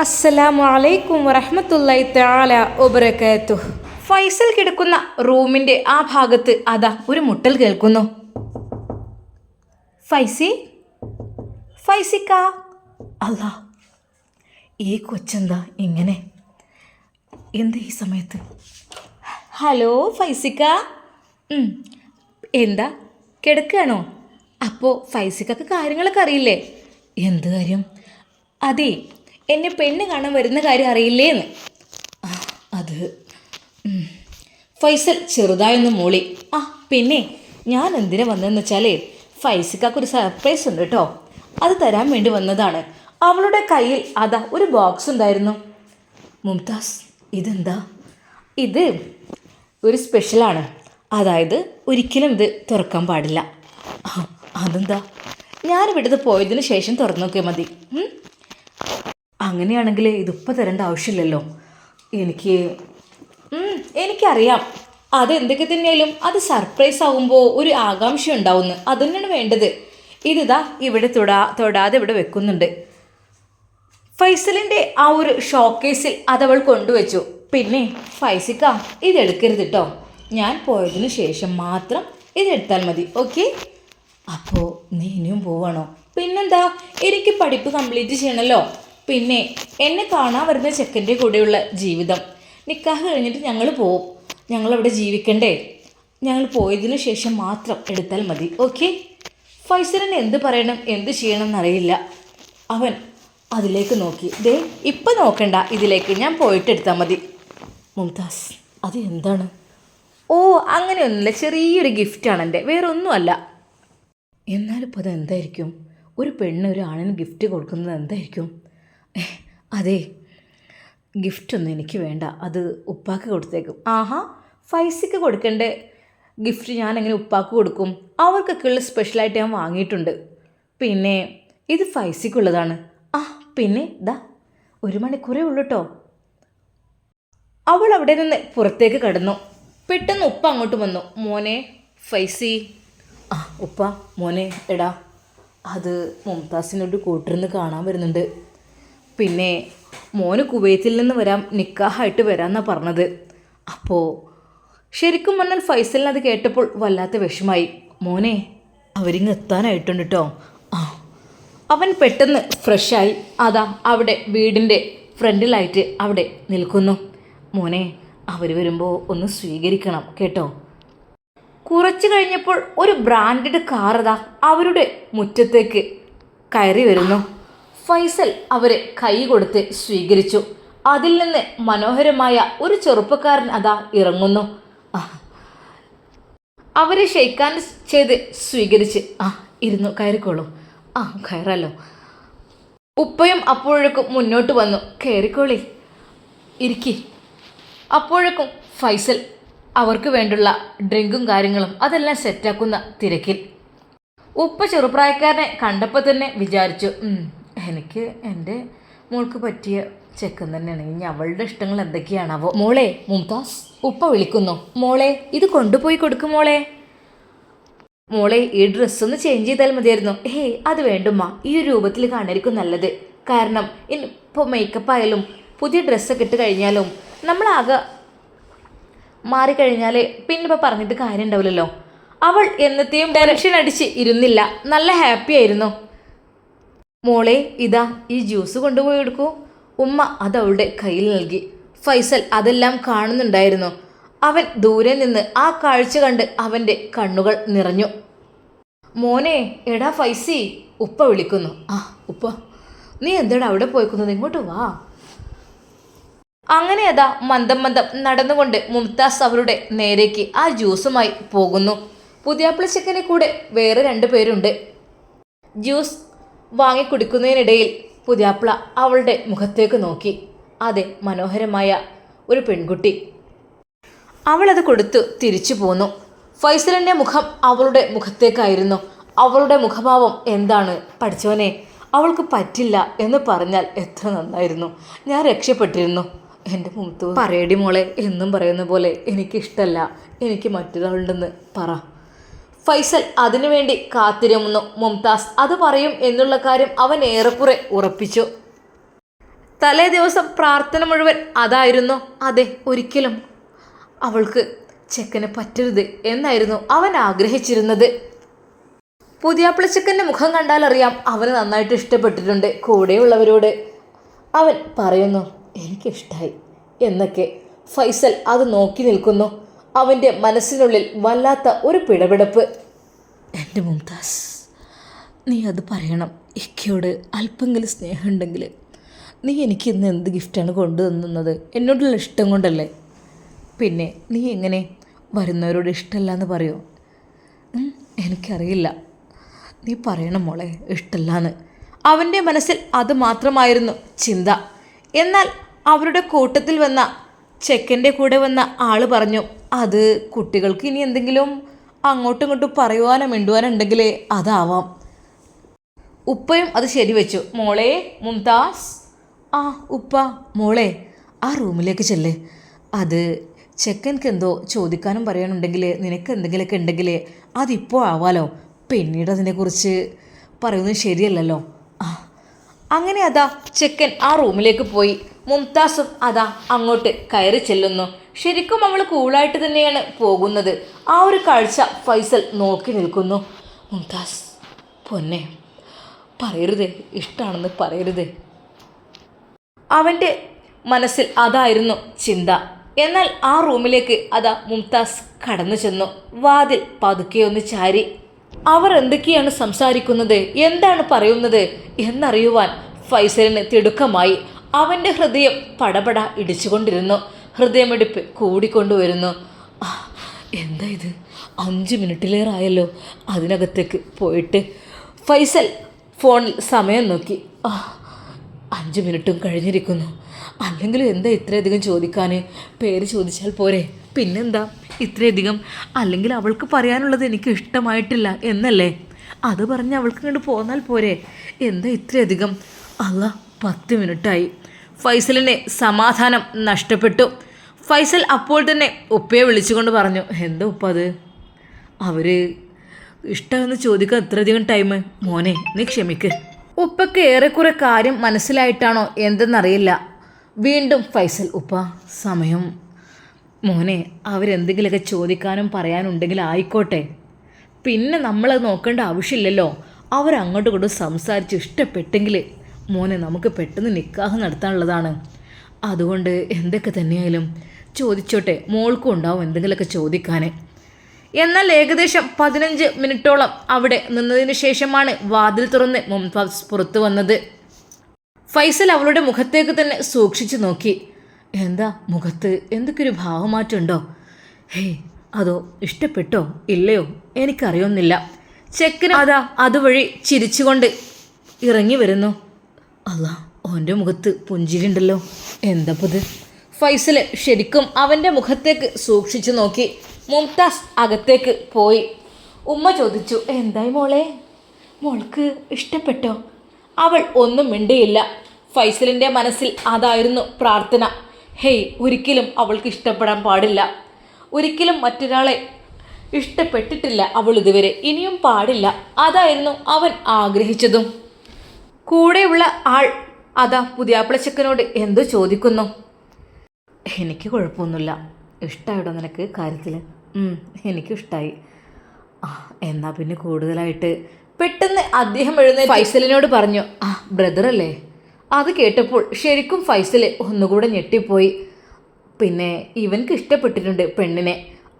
അസ്സലാമു അലൈക്കും വറഹ്മത്തുള്ളാഹി തആല വബറകാത്തു ഫൈസൽ കിടക്കുന്ന റൂമിന്റെ ആ ഭാഗത്ത് അതാ ഒരു മുട്ടൽ കേൾക്കുന്നു. ഫൈസി ഫൈസിക്ക അല്ല ഈ കൊച്ചെന്താ ഇങ്ങനെ? എന്ത് ഈ സമയത്ത്? ഹലോ ഫൈസിക്ക. എന്താ? കിടക്കുകയാണോ അപ്പോൾ ഫൈസിക്കൊക്കെ കാര്യങ്ങളൊക്കെ അറിയില്ലേ? എന്ത് കാര്യം? അതെ എന്നെ പെണ്ണ് കാണാൻ വരുന്ന കാര്യം അറിയില്ലേ എന്ന് അത്. ഫൈസൽ ചെറുതായൊന്ന് മൂളി. ആ പിന്നെ ഞാൻ എന്തിനാ വന്നതെന്ന് വെച്ചാലേ ഫൈസിക്കാക്ക് ഒരു സർപ്രൈസ് ഉണ്ട് കേട്ടോ അത് തരാൻ വേണ്ടി വന്നതാണ്. അവളുടെ കയ്യിൽ അതാ ഒരു ബോക്സ് ഉണ്ടായിരുന്നു. മുംതാസ് ഇതെന്താ? ഇത് ഒരു സ്പെഷ്യലാണ് അതായത് ഒരിക്കലും ഇത് തുറക്കാൻ പാടില്ല. അതെന്താ? ഞാനിവിടുന്ന് പോയതിന് ശേഷം തുറന്നു നോക്കിയാൽ മതി? അങ്ങനെയാണെങ്കിൽ ഇതിപ്പോൾ തരേണ്ട ആവശ്യമില്ലല്ലോ. എനിക്ക് എനിക്കറിയാം. അത് എന്തൊക്കെ തന്നെയായാലും അത് സർപ്രൈസ് ആകുമ്പോൾ ഒരു ആകാംക്ഷ ഉണ്ടാവുന്നു. അത് തന്നെയാണ് വേണ്ടത്. ഇതിതാ ഇവിടെ തൊടാ തൊടാതെ ഇവിടെ വെക്കുന്നുണ്ട്. ഫൈസലിന്റെ ആ ഒരു ഷോക്കേസിൽ അതവൾ കൊണ്ടുവച്ചു. പിന്നെ ഫൈസിക്ക ഇതെടുക്കരുത് കേട്ടോ ഞാൻ പോയതിന് ശേഷം മാത്രം ഇതെടുത്താൽ മതി ഓക്കെ? അപ്പോൾ നീ ഇനിയും പോവാണോ? പിന്നെന്താ? എനിക്ക് പഠിപ്പ് കംപ്ലീറ്റ് ചെയ്യണമല്ലോ പിന്നെ എന്നെ കാണാൻ വരുന്ന ചെക്കന്റെ കൂടെയുള്ള ജീവിതം. നിക്കാഹ് കഴിഞ്ഞിട്ട് ഞങ്ങൾ പോവും. ഞങ്ങളവിടെ ജീവിക്കണ്ടേ? ഞങ്ങൾ പോയതിനു ശേഷം മാത്രം എടുത്താൽ മതി. ഓക്കെ? ഫൈസലിന് എന്ത് പറയണം എന്ത് ചെയ്യണം എന്നറിയില്ല. അവൻ അതിലേക്ക് നോക്കി. ദേ ഇപ്പം നോക്കണ്ട. ഇതിലേക്ക് ഞാൻ പോയിട്ട് എടുത്താൽ മതി. മുംതാസ് അത് എന്താണ്? ഓ അങ്ങനെയൊന്നുമില്ല. ചെറിയൊരു ഗിഫ്റ്റാണ് എന്റെ. വേറെ ഒന്നുമല്ല എന്നാലിപ്പോൾ അത് എന്തായിരിക്കും ഒരു പെണ്ണ് ഒരു ആണിന് ഗിഫ്റ്റ് കൊടുക്കുന്നത് എന്തായിരിക്കും? അതെ. ഗിഫ്റ്റൊന്നും എനിക്ക് വേണ്ട. അത് ഉപ്പാക്ക് കൊടുത്തേക്കും. ആഹാ ഫൈസിക്ക് കൊടുക്കണ്ടേ? ഗിഫ്റ്റ് ഞാൻ എങ്ങനെ ഉപ്പാക്ക് കൊടുക്കും? അവർക്കൊക്കെ ഉള്ള സ്പെഷ്യലായിട്ട് ഞാൻ വാങ്ങിയിട്ടുണ്ട്. പിന്നെ ഇത് ഫൈസിക്കുള്ളതാണ്. ആ പിന്നെ ദാ ഒരു മണിക്കൂറേ ഉള്ളൂ കേട്ടോ അവൾ അവിടെ നിന്ന് പുറത്തേക്ക് കടന്നു. പെട്ടെന്ന് ഉപ്പ അങ്ങോട്ട് വന്നു. മോനെ ഫൈസി. ആ ഉപ്പ മോനെ എടാ. അത് മുംതാസിനൊരു കൂട്ടിരുന്ന് കാണാൻ വരുന്നുണ്ട്. പിന്നെ മോന് കുവൈത്തിൽ നിന്ന് വരാം നിക്കാഹായിട്ട് വരാമെന്നാണ് പറഞ്ഞത്. അപ്പോൾ ശരിക്കും പറഞ്ഞാൽ ഫൈസലിന് അത് കേട്ടപ്പോൾ വല്ലാത്ത വിഷമായി. മോനെ അവരിങ്ങ് എത്താനായിട്ടുണ്ട് കേട്ടോ ആ അവൻ പെട്ടെന്ന് ഫ്രഷായി അതാ അവിടെ വീടിന്റെ ഫ്രണ്ടിലായിട്ട് അവിടെ നിൽക്കുന്നു. മോനെ അവർ വരുമ്പോൾ ഒന്ന് സ്വീകരിക്കണം കേട്ടോ. കുറച്ച് കഴിഞ്ഞപ്പോൾ ഒരു ബ്രാൻഡഡ് കാർ അതാ അവരുടെ മുറ്റത്തേക്ക് കയറി വരുന്നു. ഫൈസൽ അവരെ കൈ കൊടുത്ത് സ്വീകരിച്ചു. അതിൽ നിന്ന് മനോഹരമായ ഒരു ചെറുപ്പക്കാരൻ അതാ ഇറങ്ങുന്നു. അവരെ ഷെയ്ക്കാൻ ചെയ്ത് സ്വീകരിച്ച് ആ ഇരുന്നു കയറിക്കോളൂ. ആ കയറാലോ ഉപ്പയും അപ്പോഴേക്കും മുന്നോട്ട് വന്നു. കയറിക്കോളി. ഇരിക്കി. അപ്പോഴേക്കും ഫൈസൽ അവർക്ക് വേണ്ടുള്ള ഡ്രിങ്കും കാര്യങ്ങളും അതെല്ലാം സെറ്റാക്കുന്ന തിരക്കിൽ. ഉപ്പ ചെറുപ്രായക്കാരനെ കണ്ടപ്പോൾ തന്നെ വിചാരിച്ചു "ഉം, എനിക്ക് എന്റെ മോൾക്ക് പറ്റിയ ചെക്കൻ തന്നെയാണ്. ഇനി അവളുടെ ഇഷ്ടങ്ങൾ എന്തൊക്കെയാണാവോ. മോളെ മുംതാസ് ഉപ്പ വിളിക്കുന്നു. മോളെ ഇത് കൊണ്ടുപോയി കൊടുക്കും മോളെ. മോളെ ഈ ഡ്രസ്സ് ഒന്ന് ചേഞ്ച് ചെയ്താൽ മതിയായിരുന്നു. ഹേ അത് വേണ്ടുമ്മ. ഈ ഒരു രൂപത്തിൽ കാണായിരിക്കും നല്ലത്. കാരണം ഇപ്പോൾ മേക്കപ്പ് ആയാലും പുതിയ ഡ്രസ്സൊക്കെ ഇട്ട് കഴിഞ്ഞാലും നമ്മളാകെ മാറിക്കഴിഞ്ഞാൽ പിന്നെ ഇപ്പോൾ പറഞ്ഞിട്ട് കാര്യം ഉണ്ടാവില്ലല്ലോ അവൾ എന്നത്തെയും ടെൻഷൻ അടിച്ച് ഇരുന്നില്ല. നല്ല ഹാപ്പി ആയിരുന്നു. മോളെ ഇതാ ഈ ജ്യൂസ് കൊണ്ടുപോയി എടുക്കൂ. ഉമ്മ അത് അവളുടെ കയ്യിൽ നൽകി. ഫൈസൽ അതെല്ലാം കാണുന്നുണ്ടായിരുന്നു. അവൻ ദൂരെ നിന്ന് ആ കാഴ്ച കണ്ട് അവന്റെ കണ്ണുകൾ നിറഞ്ഞു. മോനെ എടാ ഫൈസി ഉപ്പ വിളിക്കുന്നു. ആ ഉപ്പ നീ എന്താണ് അവിടെ പോയിക്കുന്നത്? ഇങ്ങോട്ട് വാ. അങ്ങനെ അതാ മന്ദം മന്ദം നടന്നുകൊണ്ട് മുംതാസ് അവരുടെ നേരേക്ക് ആ ജ്യൂസുമായി പോകുന്നു. പുതിയാപ്പിള കൂടെ വേറെ രണ്ട് പേരുണ്ട്. ജ്യൂസ് വാങ്ങി പുതിയാപ്ല അവളുടെ മുഖത്തേക്ക് നോക്കി. അതെ മനോഹരമായ ഒരു പെൺകുട്ടി. അവളത് കൊടുത്തു തിരിച്ചു പോന്നു. ഫൈസലിന്റെ മുഖം അവളുടെ മുഖത്തേക്കായിരുന്നു. അവളുടെ മുഖഭാവം എന്താണ്? പഠിച്ചവനെ അവൾക്ക് പറ്റില്ല എന്ന് പറഞ്ഞാൽ എത്ര നന്നായിരുന്നു. ഞാൻ രക്ഷപ്പെട്ടിരുന്നു. എന്റെ മുഖത്ത് പറയടി മോളെ എന്നും പറയുന്ന പോലെ എനിക്കിഷ്ടല്ല. എനിക്ക് മറ്റൊരാളുണ്ടെന്ന് പറ. ഫൈസൽ അതിനുവേണ്ടി കാത്തിരുന്നു മുംതാസ് അത് പറയും എന്നുള്ള കാര്യം അവൻ ഏറെക്കുറെ ഉറപ്പിച്ചു. തലേ ദിവസം പ്രാർത്ഥന മുഴുവൻ അതായിരുന്നു. അതെ ഒരിക്കലും. അവൾക്ക് ചെക്കന് പറ്റരുത് എന്നായിരുന്നു അവൻ ആഗ്രഹിച്ചിരുന്നത്. പുതിയാപ്പിള ചെക്കന്റെ മുഖം കണ്ടാൽ അറിയാം അവന് നന്നായിട്ട് ഇഷ്ടപ്പെട്ടിട്ടുണ്ട് കൂടെയുള്ളവരോട്. അവൻ പറയുന്നു എനിക്കിഷ്ടായി എന്നൊക്കെ. ഫൈസൽ അത് നോക്കി നിൽക്കുന്നു. അവന്റെ മനസ്സിനുള്ളിൽ വല്ലാത്ത ഒരു പിടപെടുപ്പ്. എന്റെ മുംതാസ് നീ അത് പറയണം. ഇക്കയോട് അല്പെങ്കിലും സ്നേഹമുണ്ടെങ്കിൽ നീ എനിക്ക് ഇന്ന് എന്ത് ഗിഫ്റ്റാണ് കൊണ്ടുതന്നത് എന്നോടുള്ള ഇഷ്ടം കൊണ്ടല്ലേ? പിന്നെ നീ എങ്ങനെ വരുന്നവരോട് ഇഷ്ടമല്ല എന്ന് പറയുമോ എനിക്കറിയില്ല. നീ പറയണം മോളെ ഇഷ്ടമല്ലാന്ന് അവന്റെ മനസ്സിൽ അത് മാത്രമായിരുന്നു ചിന്ത. എന്നാൽ അവരുടെ കൂട്ടത്തിൽ വന്ന ചെക്കന്റെ കൂടെ വന്ന ആൾ പറഞ്ഞു അത് കുട്ടികൾക്ക് ഇനി എന്തെങ്കിലും അങ്ങോട്ടും ഇങ്ങോട്ടും പറയുവാനോ മിണ്ടുവാനോ ഉണ്ടെങ്കിൽ അതാവാം. ഉപ്പയും അത് ശരിവെച്ചു മോളെ മുംതാസ്. ആ ഉപ്പ മോളെ ആ റൂമിലേക്ക് ചെല്ലേ. അത് ചെക്കൻക്ക് എന്തോ ചോദിക്കാനും പറയാനുണ്ടെങ്കിൽ നിനക്ക് എന്തെങ്കിലുമൊക്കെ ഉണ്ടെങ്കിൽ അതിപ്പോൾ ആവാലോ. പിന്നീട് അതിനെക്കുറിച്ച് പറയുന്നത് ശരിയല്ലല്ലോ. ആ അങ്ങനെ അതാ ചെക്കൻ ആ റൂമിലേക്ക് പോയി. മുംതാസും അതാ അങ്ങോട്ട് കയറി ചെല്ലുന്നു. ശരിക്കും അവൾ കൂളായിട്ട് തന്നെയാണ് പോകുന്നത്. ആ ഒരു കാഴ്ച ഫൈസൽ നോക്കി നിൽക്കുന്നു. മുംതാസ് പൊന്നെ പറയരുതേ ഇഷ്ടമാണെന്ന് പറയരുതേ. അവന്റെ മനസ്സിൽ അതായിരുന്നു ചിന്ത. എന്നാൽ ആ റൂമിലേക്ക് അതാ മുംതാസ് കടന്നു ചെന്നു. വാതിൽ പതുക്കെ ഒന്ന് ചാരി അവർ എന്തൊക്കെയാണ് സംസാരിക്കുന്നത്? എന്താണ് പറയുന്നത്? എന്നറിയുവാൻ ഫൈസലിന് തിടുക്കമായി. അവന്റെ ഹൃദയം പടപട ഇടിച്ചുകൊണ്ടിരുന്നു. ഹൃദയമിടിപ്പ് കൂടിക്കൊണ്ടുവരുന്നു. എന്താ ഇത്? അഞ്ച് മിനിറ്റിലേറായല്ലോ. അതിനകത്തേക്ക് പോയിട്ട് ഫൈസൽ ഫോണിൽ സമയം നോക്കി. അഞ്ച് മിനിറ്റും കഴിഞ്ഞിരിക്കുന്നു. അല്ലെങ്കിൽ എന്താ ഇത്രയധികം ചോദിക്കാൻ പേര് ചോദിച്ചാൽ പോരെ. പിന്നെന്താ? ഇത്രയധികം. അല്ലെങ്കിൽ അവൾക്ക് പറയാനുള്ളത് എനിക്ക് ഇഷ്ടമായിട്ടില്ല എന്നല്ലേ? അത് പറഞ്ഞ് അവൾക്ക് കണ്ട് പോന്നാൽ പോരെ. എന്താ ഇത്രയധികം? അല്ല പത്ത് മിനിറ്റായി. ഫൈസലിനെ സമാധാനം നഷ്ടപ്പെട്ടു. ഫൈസൽ അപ്പോൾ തന്നെ ഉപ്പയെ വിളിച്ചുകൊണ്ട് പറഞ്ഞു എന്താ ഉപ്പ അത്? അവർ ഇഷ്ടമെന്ന് ചോദിക്കാൻ ഇത്രയധികം ടൈം മോനെ നീ ക്ഷമിക്ക്. ഉപ്പയ്ക്ക് ഏറെക്കുറെ കാര്യം മനസ്സിലായിട്ടാണോ എന്തെന്നറിയില്ല. വീണ്ടും ഫൈസൽ ഉപ്പ സമയം. മോനെ അവരെന്തെങ്കിലുമൊക്കെ ചോദിക്കാനും പറയാനുണ്ടെങ്കിൽ ആയിക്കോട്ടെ. പിന്നെ നമ്മളത് നോക്കേണ്ട ആവശ്യമില്ലല്ലോ. അവരങ്ങോട്ട് ഇങ്ങോട്ടും സംസാരിച്ച് ഇഷ്ടപ്പെട്ടെങ്കിൽ മോനെ നമുക്ക് പെട്ടെന്ന് നിക്കാഹം നടത്താനുള്ളതാണ്. അതുകൊണ്ട് എന്തൊക്കെ തന്നെയായാലും ചോദിച്ചോട്ടെ. മോൾക്കും ഉണ്ടാവും എന്തെങ്കിലുമൊക്കെ ചോദിക്കാൻ എന്നാൽ ഏകദേശം പതിനഞ്ച് മിനിറ്റോളം അവിടെ നിന്നതിന് ശേഷമാണ് വാതിൽ തുറന്ന് മുംതാസ് പുറത്തു വന്നത്. ഫൈസൽ അവളുടെ മുഖത്തേക്ക് തന്നെ സൂക്ഷിച്ചു നോക്കി. എന്താ മുഖത്ത് എന്തൊക്കെ ഒരു ഭാവമാറ്റമുണ്ടോ? ഹേയ് അതോ ഇഷ്ടപ്പെട്ടോ? ഇല്ലയോ? എനിക്കറിയൊന്നില്ല. ചെക്കന് അതാ അതുവഴി ചിരിച്ചുകൊണ്ട് ഇറങ്ങി വരുന്നു. അല്ല ഓന്റെ മുഖത്ത് പുഞ്ചിരിണ്ടല്ലോ എന്താ എന്താപ്പത്? ഫൈസൽ ശരിക്കും അവന്റെ മുഖത്തേക്ക് സൂക്ഷിച്ചു നോക്കി. മുംതാസ് അകത്തേക്ക് പോയി. ഉമ്മ ചോദിച്ചു എന്തായി മോളെ? മോൾക്ക് ഇഷ്ടപ്പെട്ടോ? അവൾ ഒന്നും മിണ്ടിയില്ല. ഫൈസലിന്റെ മനസ്സിൽ അതായിരുന്നു പ്രാർത്ഥന. ഹേയ് ഒരിക്കലും അവൾക്ക് ഇഷ്ടപ്പെടാൻ പാടില്ല. ഒരിക്കലും മറ്റൊരാളെ ഇഷ്ടപ്പെട്ടിട്ടില്ല അവൾ ഇതുവരെ. ഇനിയും പാടില്ല. അതായിരുന്നു അവൻ ആഗ്രഹിച്ചതും. കൂടെയുള്ള ആൾ അതാ പുതിയാപ്പിളച്ചക്കനോട് എന്തു ചോദിക്കുന്നു? എനിക്ക് കുഴപ്പമൊന്നുമില്ല. ഇഷ്ടമായിട്ടോ നിനക്ക് കാര്യത്തിൽ എനിക്കും ആ എന്നാൽ പിന്നെ കൂടുതലായിട്ട് പെട്ടെന്ന് അദ്ദേഹം എഴുന്ന ഫൈസലിനോട് പറഞ്ഞു ആ ബ്രദറല്ലേ അത് കേട്ടപ്പോൾ ശരിക്കും ഫൈസൽ ഒന്നുകൂടെ ഞെട്ടിപ്പോയി. പിന്നെ ഇവൻക്ക് ഇഷ്ടപ്പെട്ടിട്ടുണ്ട് പെണ്ണിനെ.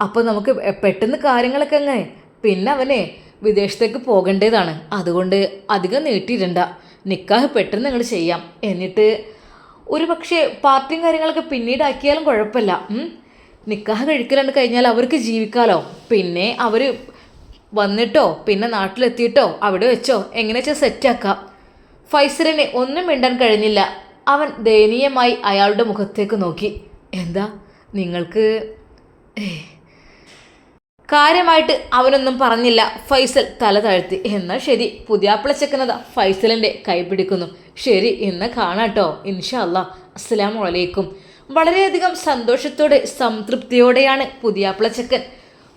അപ്പോൾ നമുക്ക് പെട്ടെന്ന് കാര്യങ്ങളൊക്കെ അങ്ങനെ പിന്നെ അവനെ വിദേശത്തേക്ക് പോകേണ്ടതാണ്. അതുകൊണ്ട് അധികം നീട്ടിയിടണ്ട. നിക്കാഹ് പെട്ടെന്ന് നിങ്ങൾ ചെയ്യാം. എന്നിട്ട് ഒരു പക്ഷേ പാർട്ടിയും കാര്യങ്ങളൊക്കെ പിന്നീട് ആക്കിയാലും കുഴപ്പമില്ല. നിക്കാഹ് കഴിക്കലാണ്ട് കഴിഞ്ഞാൽ അവർക്ക് ജീവിക്കാലോ. പിന്നെ അവർ വന്നിട്ടോ പിന്നെ നാട്ടിലെത്തിയിട്ടോ അവിടെ വെച്ചോ എങ്ങനെ വെച്ചാൽ സെറ്റാക്കാം. ഫൈസലിനെ ഒന്നും മിണ്ടാൻ കഴിഞ്ഞില്ല. അവൻ ദയനീയമായി അയാളുടെ മുഖത്തേക്ക് നോക്കി. എന്താ? നിങ്ങൾക്ക് ഏയ്. കാര്യമായിട്ട് അവനൊന്നും പറഞ്ഞില്ല. ഫൈസൽ തല താഴ്ത്തി. എന്നാൽ ശരി പുതിയാപ്പിള ചെക്കുന്നത് ഫൈസലിന്റെ കൈ പിടിക്കുന്നു. ശരി ഇന്ന് കാണാട്ടോ. ഇൻഷാ അല്ലാ അസ്സലാമു അലൈക്കും. വളരെയധികം സന്തോഷത്തോടെ സംതൃപ്തിയോടെയാണ് പുതിയാപ്പിള ചെക്കൻ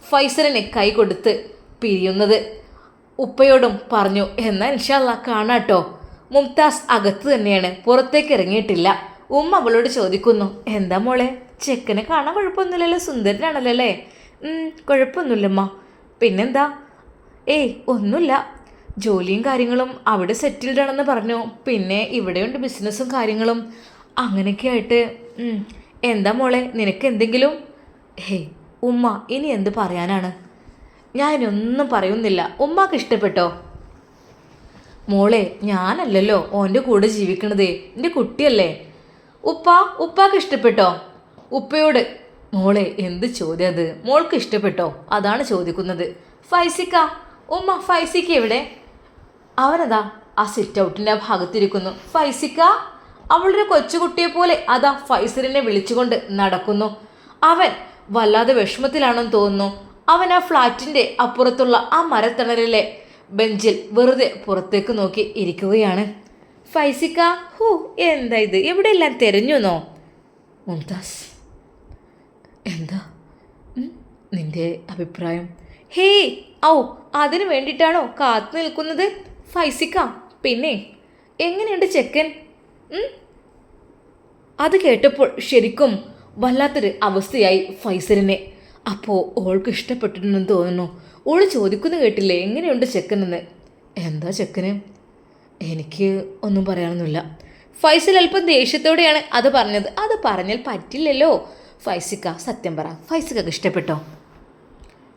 ഫൈസലിനെ കൈ കൊടുത്ത് പിരിയുന്നത്. ഉപ്പയോടും പറഞ്ഞു എന്നാൽ ഇൻഷാ അല്ലാ കാണാട്ടോ. മുംതാസ് അകത്ത് തന്നെയാണ്. പുറത്തേക്ക് ഇറങ്ങിയിട്ടില്ല. ഉമ്മ അവളോട് ചോദിക്കുന്നു എന്താ മോളെ? ചെക്കനെ കാണാൻ കുഴപ്പമൊന്നുമില്ലല്ലോ. സുന്ദരനാണല്ലോ അല്ലേ? "ഉം, കുഴപ്പമൊന്നുമില്ലമ്മ. പിന്നെന്താ? ഏയ് ഒന്നുമില്ല. ജോലിയും കാര്യങ്ങളും അവിടെ സെറ്റിൽഡ് ആണെന്ന് പറഞ്ഞു. പിന്നെ ഇവിടെയുണ്ട് ബിസിനസ്സും കാര്യങ്ങളും. അങ്ങനെയൊക്കെ ആയിട്ട് എന്താ മോളെ നിനക്ക് എന്തെങ്കിലും? ഹേയ് ഉമ്മ ഇനി എന്ത് പറയാനാണ്? ഞാനൊന്നും പറയുന്നില്ല. ഉമ്മാക്ക് ഇഷ്ടപ്പെട്ടോ? മോളെ ഞാനല്ലല്ലോ ഓന്റെ കൂടെ ജീവിക്കണതേ. എന്റെ കുട്ടിയല്ലേ. ഉപ്പ ഉപ്പാക്ക് ഇഷ്ടപ്പെട്ടോ? ഉപ്പയോട് മോളെ എന്ത് ചോദ്യം അത്? മോൾക്ക് ഇഷ്ടപ്പെട്ടോ? അതാണ് ചോദിക്കുന്നത്. ഫൈസിക്ക ഉമ്മ ഫൈസിക്ക എവിടെ? അവനതാ ആ സിറ്റ് ഔട്ടിന്റെ ഭാഗത്തിരിക്കുന്നു. ഫൈസിക്ക അവളുടെ കൊച്ചുകുട്ടിയെ പോലെ അതാ ഫൈസലിനെ വിളിച്ചുകൊണ്ട് നടക്കുന്നു. അവൻ വല്ലാതെ വിഷമത്തിലാണെന്ന് തോന്നുന്നു. അവൻ ആ ഫ്ലാറ്റിന്റെ അപ്പുറത്തുള്ള ആ മരത്തണലിലെ ബെഞ്ചിൽ വെറുതെ പുറത്തേക്ക് നോക്കി ഇരിക്കുകയാണ്. ഫൈസിക്ക ഹൂ എന്താ ഇത്? എവിടെയെല്ലാം തെരഞ്ഞുന്നോ? മുംതാസ്. എന്താ? നിന്റെ അഭിപ്രായം. ഹേ ഔ അതിനു വേണ്ടിയിട്ടാണോ കാത്തു നിൽക്കുന്നത്? ഫൈസിക്ക പിന്നെ എങ്ങനെയുണ്ട് ചെക്കൻ? അത് കേട്ടപ്പോൾ ശരിക്കും വല്ലാത്തൊരു അവസ്ഥയായി ഫൈസലിനെ. അപ്പോൾ ഓൾക്ക് ഇഷ്ടപ്പെട്ടിട്ടുണ്ടെന്ന് തോന്നുന്നു. ഓൾ ചോദിക്കുന്നു കേട്ടില്ലേ എങ്ങനെയുണ്ട് ചെക്കനെന്ന്? എന്താ ചെക്കന്? എനിക്ക് ഒന്നും പറയാനൊന്നുമില്ല. ഫൈസൽ അല്പം ദേഷ്യത്തോടെയാണ് അത് പറഞ്ഞത്. അത് പറഞ്ഞാൽ പറ്റില്ലല്ലോ. ഫൈസിക്ക സത്യം പറ. ഫൈസിക്കക്ക് ഇഷ്ടപ്പെട്ടോ?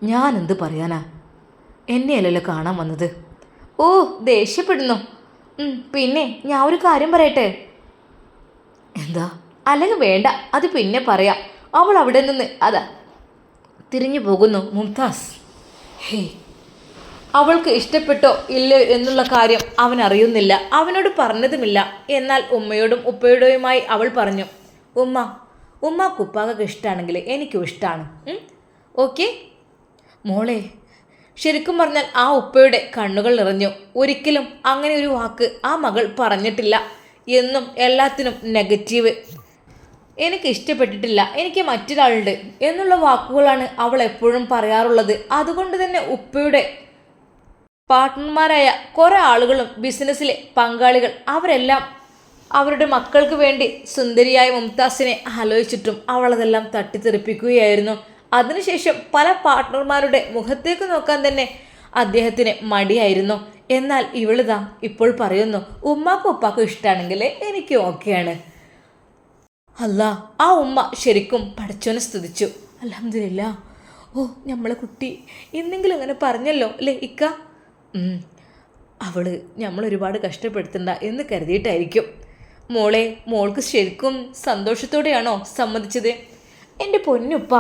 ഞാൻ എന്ത് പറയാനാ? എന്നെയല്ലല്ലോ കാണാൻ വന്നത്. ഓ ദേഷ്യപ്പെടുന്നു. പിന്നെ ഞാൻ ഒരു കാര്യം പറയട്ടെ? എന്താ? അല്ലെങ്കിൽ വേണ്ട. അത് പിന്നെ പറയാം. അവൾ അവിടെ നിന്ന് അതാ. തിരിഞ്ഞു പോകുന്നു മുംതാസ്. ഹേ അവൾക്ക് ഇഷ്ടപ്പെട്ടോ ഇല്ലയോ എന്നുള്ള കാര്യം അവൻ അറിയുന്നില്ല അവനോട് പറഞ്ഞതുമില്ല. എന്നാൽ ഉമ്മയോടും ഉപ്പയോടുമായി അവൾ പറഞ്ഞു. ഉമ്മ ഉമ്മക്ക് ഇഷ്ടമാണെങ്കിൽ എനിക്കും ഇഷ്ടമാണ് ഓക്കെ? മോളെ ശരിക്കും പറഞ്ഞാൽ ആ ഉപ്പയുടെ കണ്ണുകൾ നിറഞ്ഞു. ഒരിക്കലും അങ്ങനെ ഒരു വാക്ക് ആ മകൾ പറഞ്ഞിട്ടില്ല. എന്നും എല്ലാത്തിനും നെഗറ്റീവ്. എനിക്ക് ഇഷ്ടപ്പെട്ടിട്ടില്ല എനിക്ക് മറ്റൊരാളുണ്ട് എന്നുള്ള വാക്കുകളാണ് അവൾ എപ്പോഴും പറയാറുള്ളത്. അതുകൊണ്ട് തന്നെ ഉപ്പയുടെ പാർട്ട്ണർമാരായ കുറേ ആളുകളും ബിസിനസ്സിലെ പങ്കാളികൾ അവരെല്ലാം അവരുടെ മക്കൾക്ക് വേണ്ടി സുന്ദരിയായ മുംതാസിനെ ആലോചിച്ചിട്ടും അവളതെല്ലാം തട്ടിത്തെറിപ്പിക്കുകയായിരുന്നു. അതിനുശേഷം പല പാർട്ട്ണർമാരുടെ മുഖത്തേക്ക് നോക്കാൻ തന്നെ അദ്ദേഹത്തിന് മടിയായിരുന്നു. എന്നാൽ ഇവളിതാ ഇപ്പോൾ പറയുന്നു ഉമ്മാക്കും ഉപ്പാക്കും ഇഷ്ടമാണെങ്കിൽ എനിക്ക് ഓക്കെയാണ്. അല്ല ആ ഉമ്മ ശരിക്കും പഠിച്ചോനെ സ്തുതിച്ചു. അലഹമില്ല ഓ നമ്മളെ കുട്ടി എന്തെങ്കിലും അങ്ങനെ പറഞ്ഞല്ലോ അല്ലേ ഇക്ക? അവൾ നമ്മൾ ഒരുപാട് കഷ്ടപ്പെടുത്തണ്ട എന്ന് കരുതിയിട്ടായിരിക്കും. മോളെ മോൾക്ക് ശരിക്കും സന്തോഷത്തോടെയാണോ സമ്മതിച്ചത്? എന്റെ പൊന്നുപ്പ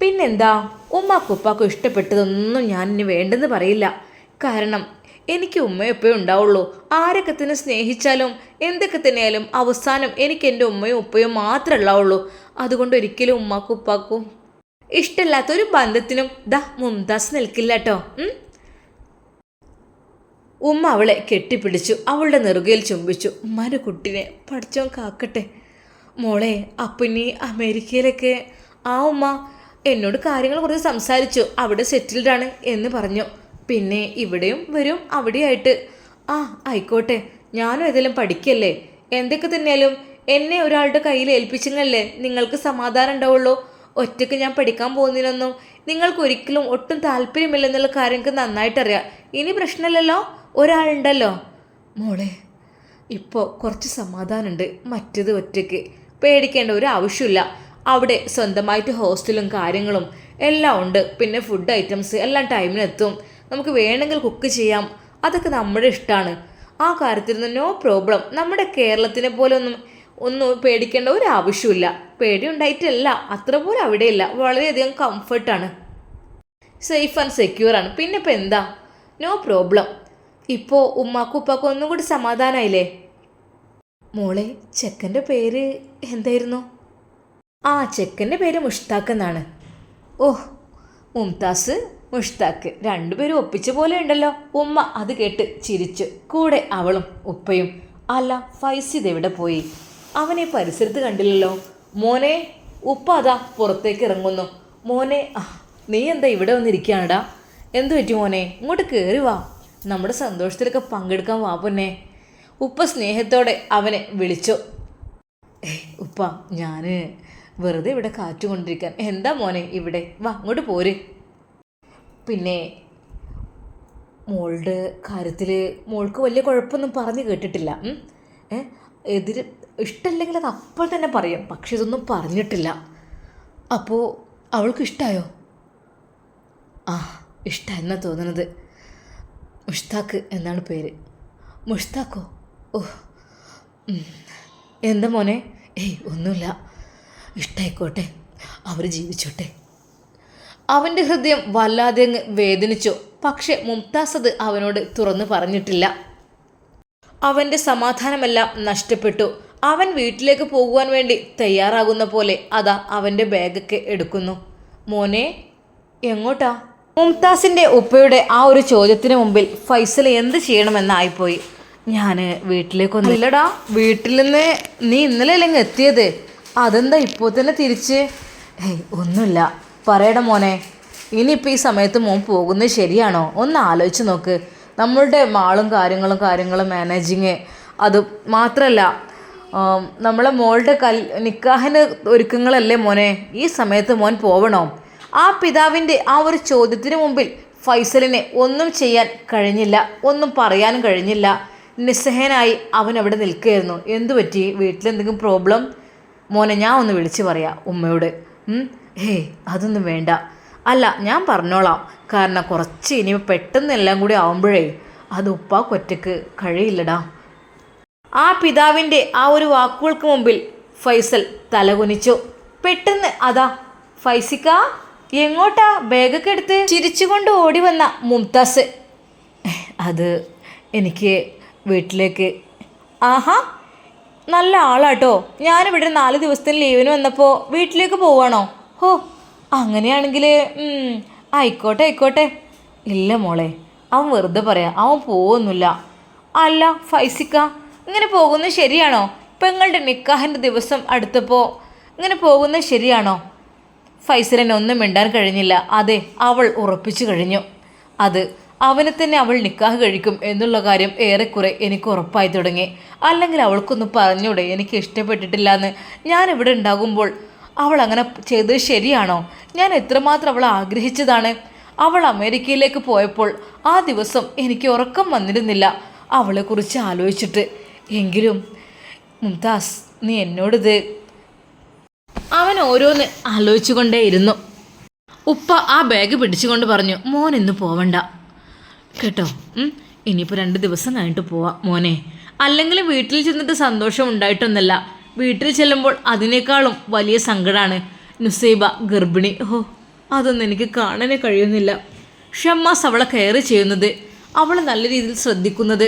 പിന്നെന്താ? ഉമ്മാക്കും ഉപ്പാക്കും ഇഷ്ടപ്പെട്ടതൊന്നും ഞാൻ ഇനി വേണ്ടെന്ന് പറയില്ല. കാരണം എനിക്ക് ഉമ്മയൊപ്പേ ഉണ്ടാവുള്ളൂ. ആരൊക്കെ തന്നെ സ്നേഹിച്ചാലും എന്തൊക്കെ തന്നെയാലും അവസാനം എനിക്ക് എന്റെ ഉമ്മയും ഉപ്പയും മാത്രമേ ഉള്ളാവുള്ളൂ. അതുകൊണ്ട് ഒരിക്കലും ഉമ്മാക്കും ഉപ്പാക്കും ഇഷ്ടമില്ലാത്തൊരു ബന്ധത്തിനും ദാ മുംതാസ് നിൽക്കില്ല കേട്ടോ. ഉമ്മ അവളെ കെട്ടിപ്പിടിച്ചു അവളുടെ നെറുകയിൽ ചുംബിച്ചു. ഉമ്മാന്റെ കുട്ടിനെ പഠിച്ചോ കാക്കട്ടെ. മോളെ അപ്പനി അമേരിക്കയിലൊക്കെ ആ ഉമ്മ എന്നോട് കാര്യങ്ങൾ കുറച്ച് സംസാരിച്ചു. അവിടെ സെറ്റിൽഡ് ആണ് എന്ന് പറഞ്ഞു. പിന്നെ ഇവിടെയും വരും അവിടെയായിട്ട്. ആ ആയിക്കോട്ടെ. ഞാനും ഏതെങ്കിലും പഠിക്കല്ലേ? എന്തൊക്കെ തന്നെയാലും എന്നെ ഒരാളുടെ കയ്യിൽ ഏൽപ്പിച്ചെങ്കിലല്ലേ നിങ്ങൾക്ക് സമാധാനം ഉണ്ടാവുള്ളൂ? ഒറ്റയ്ക്ക് ഞാൻ പഠിക്കാൻ പോകുന്നതിനൊന്നും നിങ്ങൾക്ക് ഒരിക്കലും ഒട്ടും താല്പര്യമില്ലെന്നുള്ള കാര്യം എനിക്ക് നന്നായിട്ടറിയാം. ഇനി പ്രശ്നമില്ലല്ലോ? ഒരാളുണ്ടല്ലോ. മോളെ ഇപ്പോൾ കുറച്ച് സമാധാനമുണ്ട്. മറ്റേത് ഒറ്റയ്ക്ക്. പേടിക്കേണ്ട ഒരു ആവശ്യമില്ല. അവിടെ സ്വന്തമായിട്ട് ഹോസ്റ്റലും കാര്യങ്ങളും എല്ലാം ഉണ്ട്. പിന്നെ ഫുഡ് ഐറ്റംസ് എല്ലാം ടൈമിനെത്തും നമുക്ക് വേണമെങ്കിൽ കുക്ക് ചെയ്യാം. അതൊക്കെ നമ്മുടെ ഇഷ്ടമാണ്. ആ കാര്യത്തിലൊന്നും നോ പ്രോബ്ലം നമ്മുടെ കേരളത്തിനെ പോലെ ഒന്നും ഒന്നും പേടിക്കേണ്ട ഒരു ആവശ്യമില്ല. പേടി ഉണ്ടായിട്ടല്ല അത്ര പോലും അവിടെയില്ല. വളരെയധികം കംഫർട്ടാണ് സേഫ് ആൻഡ് സെക്യൂർ ആണ്. പിന്നെ ഇപ്പം എന്താ? നോ പ്രോബ്ലം ഇപ്പോൾ ഉമ്മാക്കും ഉപ്പാക്കും ഒന്നും കൂടി സമാധാനമായില്ലേ മോളെ ചെക്കന്റെ പേര് എന്തായിരുന്നു? ആ ചെക്കന്റെ പേര് മുഷ്താഖ് എന്നാണ്. ഓഹ് മുംതാസ് മുഷ്താഖ് രണ്ടുപേരും ഒപ്പിച്ച പോലെ ഉണ്ടല്ലോ. ഉമ്മ അത് കേട്ട് ചിരിച്ചു. കൂടെ അവളും ഉപ്പയും. അല്ല ഫൈസി ദേവിടെ പോയി? അവനെ പരിസരത്ത് കണ്ടില്ലല്ലോ. മോനെ ഉപ്പ അതാ പുറത്തേക്ക് ഇറങ്ങുന്നു. മോനെ നീ എന്താ ഇവിടെ വന്നിരിക്കുകയാണടാ? എന്തു പറ്റി മോനെ? ഇങ്ങോട്ട് കയറി വാ. നമ്മുടെ സന്തോഷത്തിലൊക്കെ പങ്കെടുക്കാൻ വാ പൊന്നെ. ഉപ്പ സ്നേഹത്തോടെ അവനെ വിളിച്ചു. ഉപ്പ ഞാൻ വെറുതെ ഇവിടെ കാറ്റുകൊണ്ടിരിക്കാൻ എന്താ മോനെ ഇവിടെ? വാ അങ്ങോട്ട് പോര്. പിന്നെ മോളുടെ കാര്യത്തിൽ മോൾക്ക് വലിയ കുഴപ്പമൊന്നും പറഞ്ഞു കേട്ടിട്ടില്ല. എതിര് ഇഷ്ടമല്ലെങ്കിൽ അത് അപ്പോൾ തന്നെ പറയും. പക്ഷെ ഇതൊന്നും പറഞ്ഞിട്ടില്ല. അപ്പോൾ അവൾക്ക് ഇഷ്ടമായോ ആ ഇഷ്ടമെന്നാണ് തോന്നുന്നത് മുഷ്താഖ് എന്നാണ് പേര്. മുഷ്താഖോ ഓ എന്താ മോനെ? ഏയ് ഒന്നുമില്ല. ഇഷ്ടായിക്കോട്ടെ. അവർ ജീവിച്ചോട്ടെ. അവന്റെ ഹൃദയം വല്ലാതെ അങ്ങ് വേദനിച്ചു. പക്ഷെ മുംതാസ് അത് അവനോട് തുറന്നു പറഞ്ഞിട്ടില്ല. അവന്റെ സമാധാനമെല്ലാം നഷ്ടപ്പെട്ടു. അവൻ വീട്ടിലേക്ക് പോകുവാൻ വേണ്ടി തയ്യാറാകുന്ന പോലെ അതാ അവന്റെ ബാഗൊക്കെ എടുക്കുന്നു. മോനെ എങ്ങോട്ടാ? മുംതാസിന്റെ ഉപ്പയുടെ ആ ഒരു ചോദ്യത്തിന് മുമ്പിൽ ഫൈസൽ എന്ത് ചെയ്യണമെന്നായിപ്പോയി. ഞാൻ വീട്ടിലേക്ക് ഇല്ലടാ വീട്ടിൽ നിന്ന് നീ ഇന്നലെ അല്ലെങ്കിൽ എത്തിയത്? അതെന്താ ഇപ്പോൾ തന്നെ തിരിച്ച്? ഏയ് ഒന്നുമില്ല. പറയട മോനെ ഇനിയിപ്പോൾ ഈ സമയത്ത് മോൻ പോകുന്നത് ശരിയാണോ? ഒന്ന് ആലോചിച്ച് നോക്ക്. നമ്മളുടെ മാളും കാര്യങ്ങളും കാര്യങ്ങളും മാനേജിങ് അത് മാത്രമല്ല നമ്മളെ മോളുടെ കൽ നിക്കാഹിന് ഒരുക്കങ്ങളല്ലേ മോനെ? ഈ സമയത്ത് മോൻ പോവണോ? ആ പിതാവിന്റെ ആ ഒരു ചോദ്യത്തിന് മുമ്പിൽ ഫൈസലിനെ ഒന്നും ചെയ്യാൻ കഴിഞ്ഞില്ല ഒന്നും പറയാനും കഴിഞ്ഞില്ല. നിസ്സഹനായി അവൻ അവിടെ നിൽക്കുകയായിരുന്നു. എന്തു പറ്റി? വീട്ടിലെന്തെങ്കിലും പ്രോബ്ലം മോനെ ഞാൻ ഒന്ന് വിളിച്ച് പറയാം ഉമ്മയോട്. ഹേ അതൊന്നും വേണ്ട. അല്ല ഞാൻ പറഞ്ഞോളാം. കാരണം കുറച്ച് ഇനി പെട്ടെന്ന് എല്ലാം കൂടി ആവുമ്പോഴേ അത് ഉപ്പാക്കൊറ്റക്ക് കഴിയില്ലടാ. ആ പിതാവിന്റെ ആ ഒരു വാക്കുകൾക്ക് മുമ്പിൽ ഫൈസൽ തലകുനിച്ചു. പെട്ടെന്ന് അതാ ഫൈസിക്ക? എങ്ങോട്ടാ ബാഗൊക്കെ എടുത്ത്? ചിരിച്ചുകൊണ്ട് ഓടി വന്ന മുംതാസ്. അത് എനിക്ക് വീട്ടിലേക്ക്. ആഹാ നല്ല ആളാട്ടോ. ഞാനിവിടെ നാല് ദിവസത്തിന് ലീവിന് വന്നപ്പോൾ വീട്ടിലേക്ക് പോവാണോ? ഹോ അങ്ങനെയാണെങ്കിൽ ആയിക്കോട്ടെ ആയിക്കോട്ടെ. ഇല്ല മോളെ അവൻ വെറുതെ പറയാം അവൻ പോവൊന്നുമില്ല. അല്ല ഫൈസിക്ക ഇങ്ങനെ പോകുന്നത് ശരിയാണോ? പെങ്ങളുടെ നിക്കാഹിന്റെ ദിവസം അടുത്തപ്പോൾ ഇങ്ങനെ പോകുന്നത് ശരിയാണോ? ഫൈസലിന് ഒന്നും മിണ്ടാൻ കഴിഞ്ഞില്ല. അതെ അവൾ ഉറപ്പിച്ചു കഴിഞ്ഞു. അത് അവനെ തന്നെ അവൾ നിക്കാഹ് കഴിക്കും എന്നുള്ള കാര്യം ഏറെക്കുറെ എനിക്ക് ഉറപ്പായി തുടങ്ങി. അല്ലെങ്കിൽ അവൾക്കൊന്ന് പറഞ്ഞൂടെ എനിക്ക് ഇഷ്ടപ്പെട്ടിട്ടില്ല എന്ന് ഞാൻ ഇവിടെ ഉണ്ടാകുമ്പോൾ അവൾ അങ്ങനെ ചെയ്തത് ശരിയാണോ? ഞാൻ എത്രമാത്രം അവളെ ആഗ്രഹിച്ചതാണ്? അവൾ അമേരിക്കയിലേക്ക് പോയപ്പോൾ ആ ദിവസം എനിക്ക് ഉറക്കം വന്നിരുന്നില്ല. അവളെക്കുറിച്ച് ആലോചിച്ചിട്ട് എങ്കിലും മുംതാസ് നീ എന്നോടിത് അവൻ ഓരോന്ന് ആലോചിച്ചുകൊണ്ടേയിരുന്നു. ഉപ്പ ആ ബാഗ് പിടിച്ചുകൊണ്ട് പറഞ്ഞു മോൻ ഇന്ന് പോവണ്ട. കേട്ടോ ഇനിയിപ്പോൾ രണ്ട് ദിവസം കഴിഞ്ഞിട്ട് പോവാം മോനെ. അല്ലെങ്കിൽ വീട്ടിൽ ചെന്നിട്ട് സന്തോഷം ഉണ്ടായിട്ടൊന്നല്ല. വീട്ടിൽ ചെല്ലുമ്പോൾ അതിനേക്കാളും വലിയ സങ്കടമാണ് നുസൈബ ഗർഭിണി ഓ അതൊന്നും എനിക്ക് കാണാനേ കഴിയുന്നില്ല. ഷമ്മാസ് അവളെ കെയർ ചെയ്യുന്നത് അവളെ നല്ല രീതിയിൽ ശ്രദ്ധിക്കുന്നത്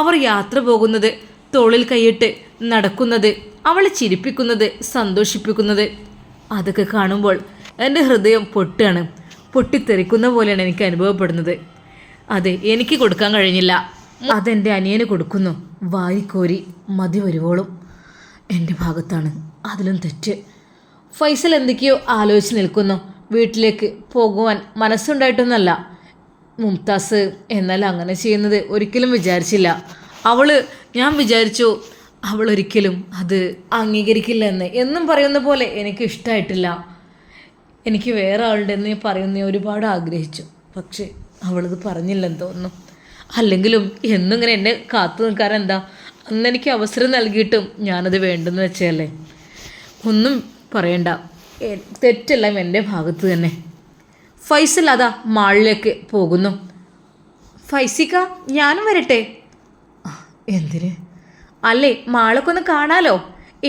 അവർ യാത്ര പോകുന്നത് തോളിൽ കൈയിട്ട് നടക്കുന്നത് അവളെ ചിരിപ്പിക്കുന്നത് സന്തോഷിപ്പിക്കുന്നത്. അതൊക്കെ കാണുമ്പോൾ എന്റെ ഹൃദയം പൊട്ടുകയാണ് പൊട്ടിത്തെറിക്കുന്ന പോലെയാണ് എനിക്ക് അനുഭവപ്പെടുന്നത്. അതെ എനിക്ക് കൊടുക്കാൻ കഴിഞ്ഞില്ല. അതെന്റെ അനിയന് കൊടുക്കുന്നു. വാരിക്കോരി മതി വരുവോളും. എന്റെ ഭാഗത്താണ് അതിലും തെറ്റ്. ഫൈസൽ എന്തൊക്കെയോ ആലോചിച്ച് നിൽക്കുന്നു. വീട്ടിലേക്ക് പോകുവാൻ മനസ്സുണ്ടായിട്ടൊന്നല്ല മുംതാസ് എന്നാൽ അങ്ങനെ ചെയ്യുന്നത് ഒരിക്കലും വിചാരിച്ചില്ല. അവൾ ഞാൻ വിചാരിച്ചു അവൾ ഒരിക്കലും അത് അംഗീകരിക്കില്ല എന്ന് എന്നും പറയുന്ന പോലെ എനിക്ക് ഇഷ്ടമായിട്ടില്ല എനിക്ക് വേറെ ആളുടെ എന്ന് പറയുന്ന ഒരുപാട് ആഗ്രഹിച്ചു. പക്ഷേ അവളത് പറഞ്ഞില്ലെന്ന് തോന്നുന്നു. അല്ലെങ്കിലും എന്നും ഇങ്ങനെ എന്നെ കാത്തു നിൽക്കാൻ എന്താ? അന്ന് എനിക്ക് അവസരം നൽകിയിട്ടും ഞാനത് വേണ്ടെന്ന് വെച്ചല്ലേ ഒന്നും പറയണ്ട. തെറ്റെല്ലാം എന്റെ ഭാഗത്ത് തന്നെ. ഫൈസൽ അതാ മാളിലേക്ക് പോകുന്നു. ഫൈസിക്ക ഞാനും വരട്ടെ? എന്തിന്? അല്ലേ മാളൊക്കെ ഒന്ന് കാണാലോ?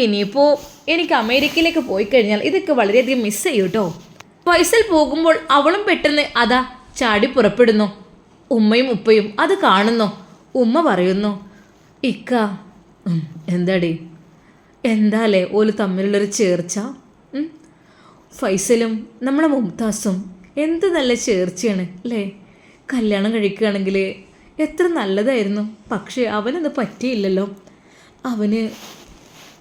ഇനിയിപ്പോൾ എനിക്ക് അമേരിക്കയിലേക്ക് പോയി കഴിഞ്ഞാൽ ഇതൊക്കെ വളരെയധികം മിസ് ചെയ്യും കേട്ടോ ഫൈസൽ പോകുമ്പോൾ അവളും പെട്ടെന്ന് അതാ ചാടി പുറപ്പെടുന്നു. ഉമ്മയും ഉപ്പയും അത് കാണുന്നു. ഉമ്മ പറയുന്നു ഇക്ക എന്താടി? എന്താലേ ഓൽ തമ്മിലുള്ളൊരു ചേർച്ച? ഫൈസലും നമ്മളെ മുംതാസും എന്ത് നല്ല ചേർച്ചയാണ് അല്ലേ? കല്യാണം കഴിക്കുകയാണെങ്കിൽ എത്ര നല്ലതായിരുന്നു. പക്ഷേ അവനത് പറ്റിയില്ലല്ലോ. അവന്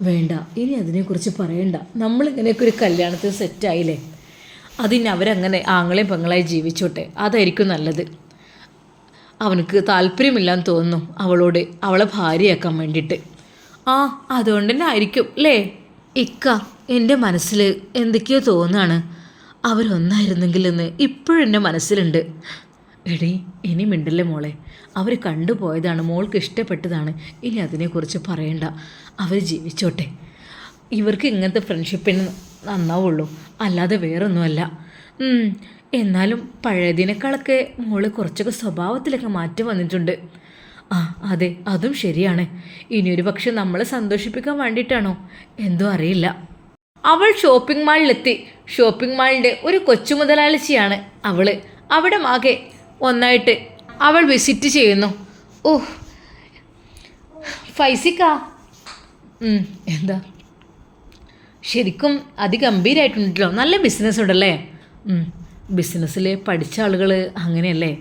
വേണ്ട. ഇനി അതിനെക്കുറിച്ച് പറയണ്ട. നമ്മളിങ്ങനെയൊക്കെ ഒരു കല്യാണത്തിന് സെറ്റായില്ലേ അതിന് അവരങ്ങനെ ആങ്ങളെയും പെങ്ങളായി ജീവിച്ചോട്ടെ. അതായിരിക്കും നല്ലത്. അവനക്ക് താല്പര്യമില്ലാന്ന് തോന്നുന്നു അവളോട് അവളെ ഭാര്യയാക്കാൻ വേണ്ടിയിട്ട്. ആ അതുകൊണ്ട് തന്നെ ആയിരിക്കും അല്ലേ ഇക്ക എന്റെ മനസ്സിൽ എന്തൊക്കെയോ തോന്നുകയാണ് അവരൊന്നായിരുന്നെങ്കിലെന്ന് ഇപ്പോഴും എന്റെ മനസ്സിലുണ്ട്. എടീ ഇനി മിണ്ടല്ലേ മോളെ? അവർ കണ്ടുപോയതാണ് മോൾക്ക് ഇഷ്ടപ്പെട്ടതാണ്. ഇനി അതിനെക്കുറിച്ച് പറയണ്ട. അവർ ജീവിച്ചോട്ടെ. ഇവർക്ക് ഇങ്ങനത്തെ ഫ്രണ്ട്ഷിപ്പിന് നന്നാവുള്ളൂ. അല്ലാതെ വേറൊന്നുമല്ല. എന്നാലും പഴയതിനേക്കാളൊക്കെ മോൾ കുറച്ചൊക്കെ സ്വഭാവത്തിലൊക്കെ മാറ്റം വന്നിട്ടുണ്ട്. ആ അതെ അതും ശരിയാണ്. ഇനിയൊരു പക്ഷെ നമ്മളെ സന്തോഷിപ്പിക്കാൻ വേണ്ടിയിട്ടാണോ? എന്തോ അറിയില്ല. അവൾ ഷോപ്പിംഗ് മാളിലെത്തി ഷോപ്പിംഗ് മാളിന്റെ ഒരു കൊച്ചു മുതലാളിച്ചിയാണ് അവൾ. അവിടെ ആകെ ഒന്നായിട്ട് അവൾ വിസിറ്റ് ചെയ്യുന്നു. ഓ ഫൈസിക്ക. എന്താ? ശരിക്കും അതിഗംഭീരമായിട്ടുണ്ടല്ലോ നല്ല ബിസിനസ് ഉണ്ടല്ലേ? ബിസിനസ്സിൽ പഠിച്ച ആളുകൾ അങ്ങനെയല്ലേ?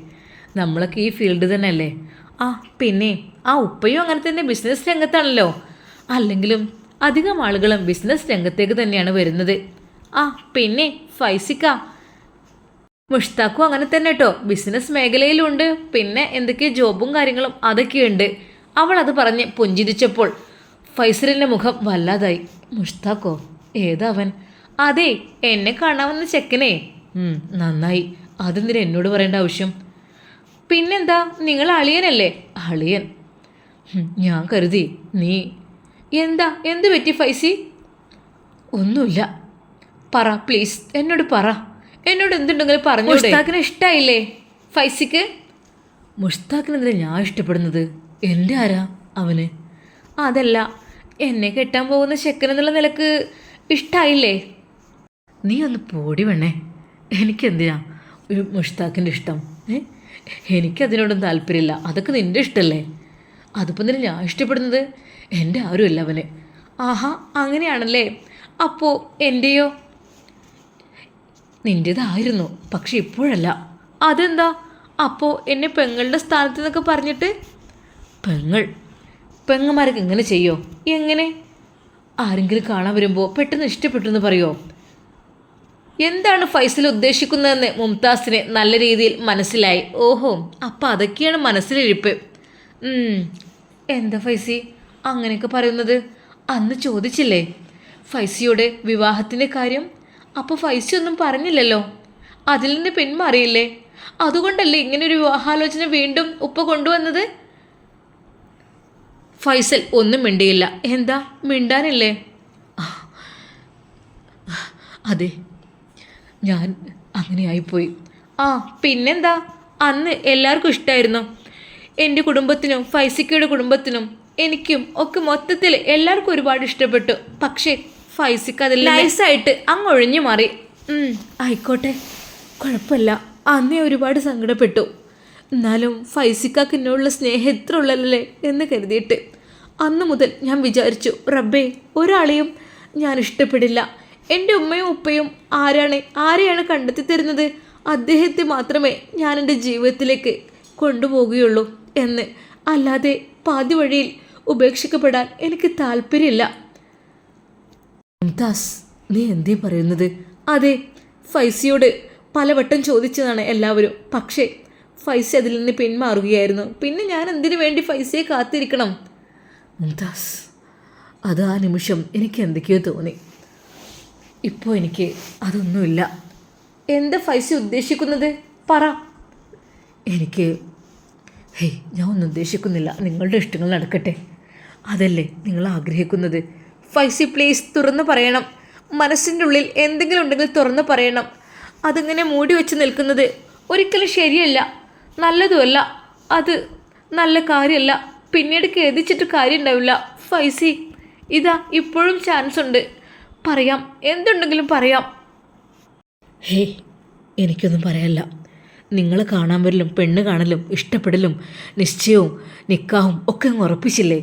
നമ്മളൊക്കെ ഈ ഫീൽഡ് തന്നെയല്ലേ? ആ പിന്നെ ആ ഉപ്പയും അങ്ങനെ തന്നെ ബിസിനസ് രംഗത്താണല്ലോ. അല്ലെങ്കിലും അധികം ആളുകളും ബിസിനസ് രംഗത്തേക്ക് തന്നെയാണ് വരുന്നത്. ആ പിന്നെ ഫൈസിക്ക മുഷ്താഖും അങ്ങനെ തന്നെ കേട്ടോ ബിസിനസ് മേഖലയിലുണ്ട്. പിന്നെ എന്തൊക്കെയോ ജോബും കാര്യങ്ങളും അതൊക്കെയുണ്ട്. അവൾ അത് പറഞ്ഞ് പുഞ്ചിരിച്ചപ്പോൾ ഫൈസലിന്റെ മുഖം വല്ലാതായി. മുഷ്താഖോ ഏതവൻ അതെ എന്നെ കാണാമെന്ന ചെക്കനെ. നന്നായി. അതെന്തിനു എന്നോട് പറയേണ്ട ആവശ്യം? പിന്നെന്താ നിങ്ങൾ അളിയനല്ലേ? അളിയൻ. ഞാൻ കരുതി. നീ. എന്താ എന്ത് പറ്റി ഫൈസി? ഒന്നുമില്ല. പറ പ്ലീസ് എന്നോട് പറ. എന്നോട് എന്തുണ്ടെങ്കിലും പറഞ്ഞു മുഷ്താഖിന് ഇഷ്ടായില്ലേ? ഫൈസിക്ക്? മുഷ്താഖിനെന്തിനാ ഞാൻ ഇഷ്ടപ്പെടുന്നത്? എന്റെ ആരാ അവന്? അതല്ല എന്നെ കെട്ടാൻ പോകുന്ന എന്നുള്ള നിലയ്ക്ക് ഇഷ്ടായില്ലേ? നീ ഒന്ന് പോടി വേണേ. എനിക്കെന്തിനാ ഒരു മുഷ്താഖിന്റെ ഇഷ്ടം? എനിക്കതിനോടും താല്പര്യമില്ല. അതൊക്കെ നിന്റെ ഇഷ്ടമല്ലേ അതിപ്പോൾ നിന്നെ ഞാൻ ഇഷ്ടപ്പെടുന്നത് എന്റെ ആരുമല്ല അവന്. ആഹാ അങ്ങനെയാണല്ലേ? അപ്പോൾ എന്റെയോ നിന്റേതായിരുന്നു പക്ഷെ ഇപ്പോഴല്ല. അതെന്താ? അപ്പോൾ എന്നെ പെങ്ങളുടെ സ്ഥാനത്ത് നിന്നൊക്കെ പറഞ്ഞിട്ട്? പെങ്ങൾ. പെങ്ങന്മാരൊക്കെ ഇങ്ങനെ ചെയ്യോ? എങ്ങനെ? ആരെങ്കിലും കാണാൻ വരുമ്പോൾ പെട്ടെന്ന് ഇഷ്ടപ്പെട്ടെന്ന് പറയുമോ എന്താണ് ഫൈസൽ ഉദ്ദേശിക്കുന്നതെന്ന് മുംതാസിന് നല്ല രീതിയിൽ മനസ്സിലായി. ഓഹോ അപ്പം അതൊക്കെയാണ് മനസ്സിലിരിപ്പ്. എന്താ ഫൈസി? അങ്ങനെയൊക്കെ പറയുന്നത്? അന്ന് ചോദിച്ചില്ലേ? ഫൈസിയുടെ വിവാഹത്തിന്റെ കാര്യം അപ്പോൾ ഫൈസി ഒന്നും പറഞ്ഞില്ലല്ലോ? അതിൽ നിന്ന് പിന്മാറിയില്ലേ? അതുകൊണ്ടല്ലേ ഇങ്ങനെ ഒരു വിവാഹാലോചന വീണ്ടും ഉപ്പ കൊണ്ടുവന്നത്? ഫൈസൽ ഒന്നും മിണ്ടിയില്ല. എന്താ? മിണ്ടാനില്ലേ? അതെ. ഞാൻ അങ്ങനെയായിപ്പോയി. ആ പിന്നെന്താ? അന്ന് എല്ലാവർക്കും ഇഷ്ടമായിരുന്നു എന്റെ കുടുംബത്തിനും ഫൈസിക്കയുടെ കുടുംബത്തിനും എനിക്കും ഒക്കെ മൊത്തത്തിൽ എല്ലാവർക്കും ഒരുപാട് ഇഷ്ടപ്പെട്ടു. പക്ഷേ ഫൈസിക്ക് അതിൽ നൈസായിട്ട് അങ്ങ് ഒഴിഞ്ഞു മാറി ആയിക്കോട്ടെ. കുഴപ്പമില്ല. അന്നേ ഒരുപാട് സങ്കടപ്പെട്ടു. എന്നാലും ഫൈസിക്കാക്ക് എന്നോടുള്ള സ്നേഹം എത്ര ഉള്ളല്ലേ എന്ന് കരുതിയിട്ട്. അന്ന് മുതൽ ഞാൻ വിചാരിച്ചു റബ്ബേ ഒരാളെയും ഞാൻ ഇഷ്ടപ്പെടില്ല. എന്റെ ഉമ്മയും ഉപ്പയും ആരാണ് ആരെയാണ് കണ്ടെത്തി തരുന്നത്? അദ്ദേഹത്തെ മാത്രമേ ഞാൻ എന്റെ ജീവിതത്തിലേക്ക് കൊണ്ടുപോകുകയുള്ളൂ എന്ന്. അല്ലാതെ പാതി വഴിയിൽ ഉപേക്ഷിക്കപ്പെടാൻ എനിക്ക് താല്പര്യമില്ല. മുംതാസ് നീ എന്തേ പറയുന്നത്? അതെ ഫൈസിയോട് പലവട്ടം ചോദിച്ചതാണ് എല്ലാവരും. പക്ഷേ ഫൈസി അതിൽ നിന്ന് പിന്മാറുകയായിരുന്നു. പിന്നെ ഞാൻ എന്തിനു വേണ്ടി ഫൈസിയെ കാത്തിരിക്കണം? മുംതാസ് അത് ആ നിമിഷം എനിക്ക് എന്തൊക്കെയോ തോന്നി. ഇപ്പോൾ എനിക്ക് അതൊന്നുമില്ല. എന്താ ഫൈസി ഉദ്ദേശിക്കുന്നത്? പറ. എനിക്ക് ഹേയ് ഞാൻ ഒന്നും ഉദ്ദേശിക്കുന്നില്ല. നിങ്ങളുടെ ഇഷ്ടങ്ങൾ നടക്കട്ടെ. അതല്ലേ നിങ്ങൾ ആഗ്രഹിക്കുന്നത്? ഫൈസി പ്ലീസ് തുറന്നു പറയണം. മനസ്സിന്റെ ഉള്ളിൽ എന്തെങ്കിലും ഉണ്ടെങ്കിൽ തുറന്നു പറയണം. അതിങ്ങനെ മൂടി വെച്ച് നിൽക്കുന്നത് ഒരിക്കലും ശരിയല്ല. നല്ലതുമല്ല. അത് നല്ല കാര്യമല്ല. പിന്നീട് ഖേദിച്ചിട്ട് കാര്യം ഉണ്ടാവില്ല ഫൈസി ഇതാ ഇപ്പോഴും ചാൻസ് ഉണ്ട്. പറയാം. എന്തുണ്ടെങ്കിലും പറയാം. ഹേ എനിക്കൊന്നും പറയാല്ല നിങ്ങളെ കാണാൻ വരലും പെണ്ണ് കാണലും ഇഷ്ടപ്പെടലും നിശ്ചയവും നിക്കാഹും ഒക്കെ ഉറപ്പിച്ചില്ലേ?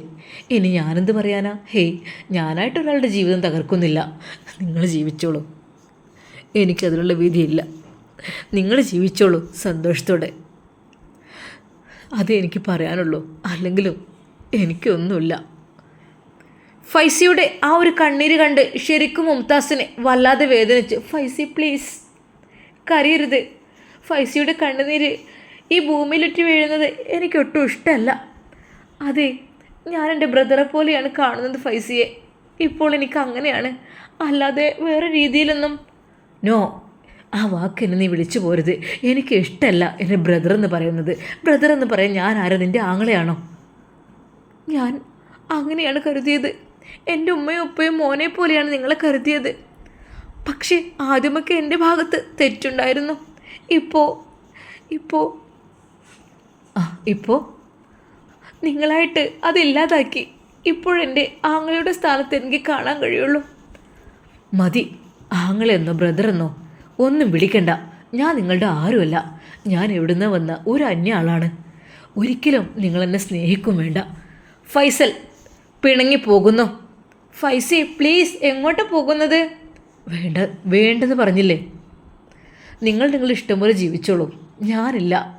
ഇനി ഞാനെന്ത് പറയാനാ? ഹേയ് ഞാനായിട്ട് ഒരാളുടെ ജീവിതം തകർക്കുന്നില്ല. നിങ്ങൾ ജീവിച്ചോളൂ. എനിക്കതിനുള്ള വിധിയില്ല. നിങ്ങൾ ജീവിച്ചോളൂ സന്തോഷത്തോടെ. അതേ എനിക്ക് പറയാനുള്ളൂ. അല്ലെങ്കിലും എനിക്കൊന്നുമില്ല. ഫൈസിയുടെ ആ ഒരു കണ്ണീര് കണ്ട് ശരിക്കും മുംതാസിനെ വല്ലാതെ വേദനിച്ചു. ഫൈസി പ്ലീസ് കരയരുത്. ഫൈസിയുടെ കണ്ണുനീര് ഈ ഭൂമിയിലിട്ട് വീഴുന്നത് എനിക്കൊട്ടും ഇഷ്ടമല്ല. അതെ ഞാൻ എന്റെ ബ്രദറെ പോലെയാണ് കാണുന്നത് ഫൈസിയെ. ഇപ്പോൾ എനിക്ക് അങ്ങനെയാണ്. അല്ലാതെ വേറെ രീതിയിലൊന്നും. നോ ആ വാക്ക് എന്നെ നീ വിളിച്ചു പോരുത്. എനിക്ക് ഇഷ്ടമല്ല എന്റെ ബ്രദർ എന്ന് പറയുന്നത്. ബ്രദർ എന്ന് പറയാൻ ഞാൻ ആരാ? നിന്റെ ആങ്ങളെയാണോ? ഞാൻ അങ്ങനെയാണ് കരുതിയത്. എന്റെ ഉമ്മയും ഉപ്പയും മോനെ പോലെയാണ് നിങ്ങളെ കരുതിയത്. പക്ഷേ ആദ്യമൊക്കെ എന്റെ ഭാഗത്ത് തെറ്റുണ്ടായിരുന്നു. ഇപ്പോൾ ഇപ്പോൾ ആ ഇപ്പോൾ നിങ്ങളായിട്ട് അതില്ലാതാക്കി ഇപ്പോഴെന്റെ ആങ്ങളയുടെ സ്ഥാനത്ത് എനിക്ക് കാണാൻ കഴിയുള്ളൂ. മതി ആങ്ങളെന്നോ ബ്രദറെന്നോ ഒന്നും വിളിക്കണ്ട. ഞാൻ നിങ്ങളുടെ ആരുമല്ല. ഞാൻ എവിടുന്ന് വന്ന ഒരു അന്യ ആളാണ്. ഒരിക്കലും നിങ്ങളെന്നെ സ്നേഹിക്കും വേണ്ട. ഫൈസൽ പിണങ്ങി പോകുന്നു. ഫൈസി പ്ലീസ് എങ്ങോട്ട് പോകുന്നത്? വേണ്ട വേണ്ടെന്ന് പറഞ്ഞില്ലേ? നിങ്ങൾ നിങ്ങൾ ഇഷ്ടം പോലെ ജീവിച്ചോളൂ. ഞാനില്ല.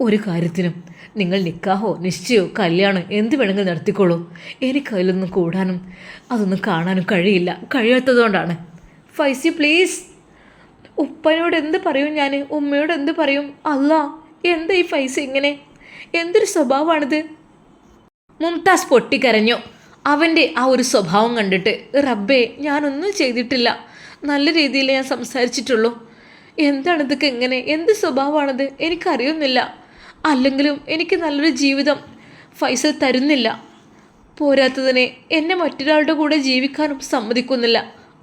ഒരു കാര്യത്തിനും നിങ്ങൾ നിക്കാഹോ നിശ്ചയോ കല്യാണം എന്ത് വേണമെങ്കിലും നടത്തിക്കോളൂ. എനിക്ക് അതിലൊന്നും കൂടാനും അതൊന്നും കാണാനും കഴിയില്ല. കഴിയാത്തതുകൊണ്ടാണ്. ഫൈസി പ്ലീസ് ഉപ്പനോട് എന്ത് പറയും ഞാൻ? ഉമ്മയോട് എന്ത് പറയും? അല്ല എന്താ ഈ ഫൈസ ഇങ്ങനെ? എന്തൊരു സ്വഭാവമാണിത്? മുംതാസ് പൊട്ടിക്കരഞ്ഞു. അവന്റെ ആ ഒരു സ്വഭാവം കണ്ടിട്ട് റബ്ബേ ഞാനൊന്നും ചെയ്തിട്ടില്ല. നല്ല രീതിയിൽ ഞാൻ സംസാരിച്ചിട്ടുള്ളൂ. എന്താണ് ഇതൊക്കെ എങ്ങനെ എന്ത് സ്വഭാവമാണത്? എനിക്കറിയുന്നില്ല അല്ലെങ്കിലും എനിക്ക് നല്ലൊരു ജീവിതം ഫൈസൽ തരുന്നില്ല. പോരാത്തതിനെ എന്നെ മറ്റൊരാളുടെ കൂടെ ജീവിക്കാനും സമ്മതിക്കുന്നില്ല.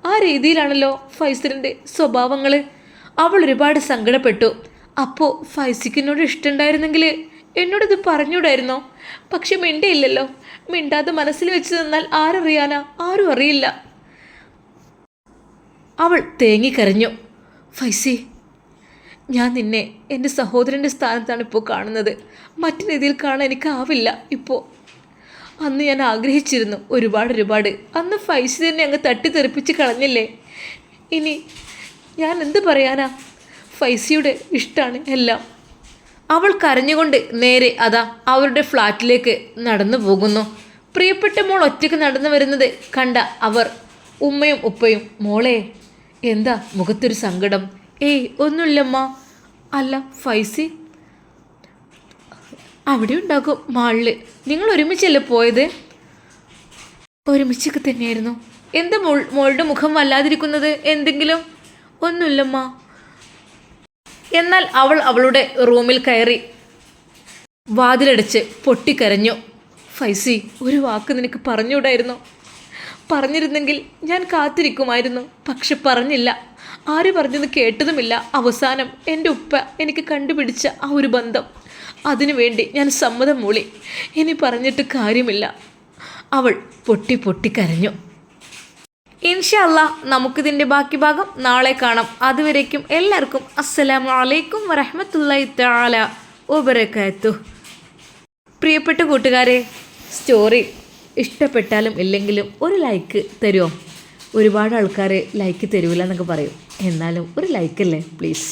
ആ രീതിയിലാണല്ലോ ഫൈസലിന്റെ സ്വഭാവങ്ങൾ അവൾ ഒരുപാട് സങ്കടപ്പെട്ടു. അപ്പോൾ ഫൈസിക്കിനോട് ഇഷ്ടമുണ്ടായിരുന്നെങ്കിൽ എന്നോടിത് പറഞ്ഞൂടായിരുന്നോ പക്ഷെ മിണ്ടയില്ലല്ലോ. മിണ്ടാതെ മനസ്സിൽ വെച്ച് നിന്നാൽ ആരറിയാനാ? ആരും അറിയില്ല. അവൾ തേങ്ങിക്കരഞ്ഞു ഫൈസി ഞാൻ നിന്നെ എന്റെ സഹോദരന്റെ സ്ഥാനത്താണ് ഇപ്പോൾ കാണുന്നത്. മറ്റു രീതിയിൽ കാണാൻ എനിക്കാവില്ല ഇപ്പോൾ അന്ന് ഞാൻ ആഗ്രഹിച്ചിരുന്നു ഒരുപാട് ഒരുപാട്. അന്ന് ഫൈസി തന്നെ അങ്ങ് തട്ടിത്തെറിപ്പിച്ച് കളഞ്ഞില്ലേ? ഇനി ഞാൻ എന്ത് പറയാനാ? ഫൈസിയുടെ ഇഷ്ടമാണ് എല്ലാം. അവൾ കരഞ്ഞുകൊണ്ട് നേരെ അതാ അവരുടെ ഫ്ലാറ്റിലേക്ക് നടന്നു പോകുന്നു. പ്രിയപ്പെട്ട മോൾ ഒറ്റയ്ക്ക് നടന്നു വരുന്നത് കണ്ട അവർ ഉമ്മയും ഉപ്പയും മോളെ എന്താ മുഖത്തൊരു സങ്കടം? ഏയ് ഒന്നുമില്ലമ്മ. അല്ല ഫൈസി. അവിടെ ഉണ്ടാക്കും മാളിൽ. നിങ്ങൾ ഒരുമിച്ചല്ലേ പോയത്? ഒരുമിച്ചൊക്കെ തന്നെയായിരുന്നു. എന്താ മോൾ മോളുടെ മുഖം വല്ലാതിരിക്കുന്നത്? എന്തെങ്കിലും? ഒന്നുമില്ലമ്മ. എന്നാൽ അവൾ അവളുടെ റൂമിൽ കയറി വാതിലടിച്ച് പൊട്ടിക്കരഞ്ഞു. ഫൈസി ഒരു വാക്ക് നിനക്ക് പറഞ്ഞുകൂടായിരുന്നു? പറഞ്ഞിരുന്നെങ്കിൽ ഞാൻ കാത്തിരിക്കുമായിരുന്നു പക്ഷെ പറഞ്ഞില്ല. ആര് പറഞ്ഞത് കേട്ടതുമില്ല. അവസാനം എന്റെ ഉപ്പ എനിക്ക് കണ്ടുപിടിച്ച ആ ഒരു ബന്ധം. അതിനുവേണ്ടി ഞാൻ സമ്മതം മൂളി. ഇനി പറഞ്ഞിട്ട് കാര്യമില്ല. അവൾ പൊട്ടി പൊട്ടി കരഞ്ഞു. ഇൻഷല്ല നമുക്കിതിന്റെ ബാക്കി ഭാഗം നാളെ കാണാം. അതുവരേക്കും എല്ലാവർക്കും അസ്സലാമു അലൈക്കും വറഹമത്തല്ലായി താല ഒബരക്കാത്തു പ്രിയപ്പെട്ട കൂട്ടുകാരെ സ്റ്റോറി ഇഷ്ടപ്പെട്ടാലും ഇല്ലെങ്കിലും ഒരു ലൈക്ക് തരുമോ ഒരുപാട് ആൾക്കാർ ലൈക്ക് തരൂല എന്നൊക്കെ പറയും. എന്നാലും ഒരു ലൈക്കല്ലേ പ്ലീസ്